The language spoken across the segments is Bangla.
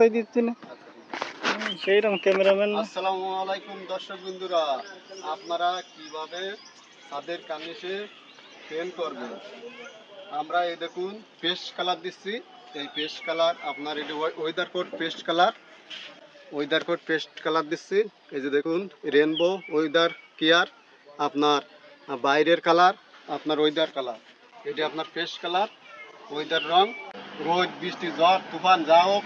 তাই দিচ্ছি না সেইরকম ক্যামেরাম্যান। আসসালামু আলাইকুম দর্শক বন্ধুরা আপনারা কীভাবে তাদের কামিজে পেন্ট করবেন? আমরা এই দেখুন পেস্ট কালার দিচ্ছি। এই পেস্ট কালার আপনার এটি weather coat paste colour weather coat paste colour দিচ্ছি। এই যে দেখুন রেনবো ওয়েদার কেয়ার আপনার বাইরের কালার আপনার ওয়েদার কালার এটি আপনার পেস্ট কালার ওয়েদার রং রোদ বৃষ্টি ঝড় তুফান যা হোক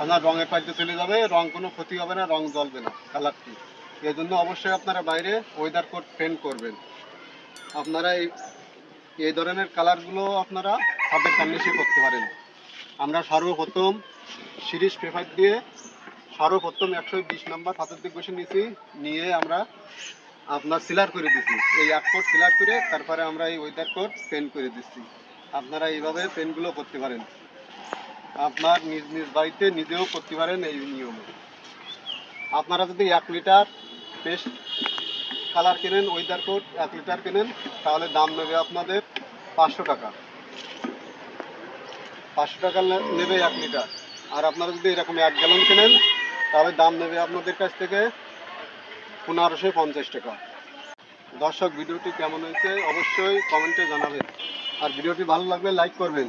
আপনার রঙের পাইতে চলে যাবে রং কোনো ক্ষতি হবে না রং জ্বলবে না, কালারটি। এই জন্য অবশ্যই আপনারা বাইরে ওয়েদার কোড পেন্ট করবেন। আপনারা এই ধরনের কালারগুলো আপনারা হাতের কান্নিসে করতে পারেন। আমরা সর্বপ্রথম সিরিজ পেপার দিয়ে সর্বপ্রথম একশো বিশ নম্বর হাতের দিক বসে নিয়েছি, নিয়ে আমরা আপনার সিলার করে দিচ্ছি এই এক কোট সিলার করে তারপরে আমরা এই ওয়েদার কোট পেন্ট করে দিচ্ছি। আপনারা এইভাবে পেনগুলো করতে পারেন। আপনার নিজ নিজ বাড়িতে নিজেও করতে পারেন এই নিয়মে। আপনারা যদি এক লিটার পেস্ট কালার কেনেন, ওয়েদার কোট এক লিটার কেনেন, তাহলে দাম নেবে আপনাদের পাঁচশো টাকা। পাঁচশো টাকা নেবে এক লিটার। আর আপনারা যদি এরকম এক গ্যালন কেনেন, তাহলে দাম নেবে আপনাদের কাছ থেকে পনেরোশো পঞ্চাশ টাকা। দর্শক, ভিডিওটি কেমন হয়েছে অবশ্যই কমেন্টে জানাবেন। আর ভিডিওটি ভালো লাগলে লাইক করবেন।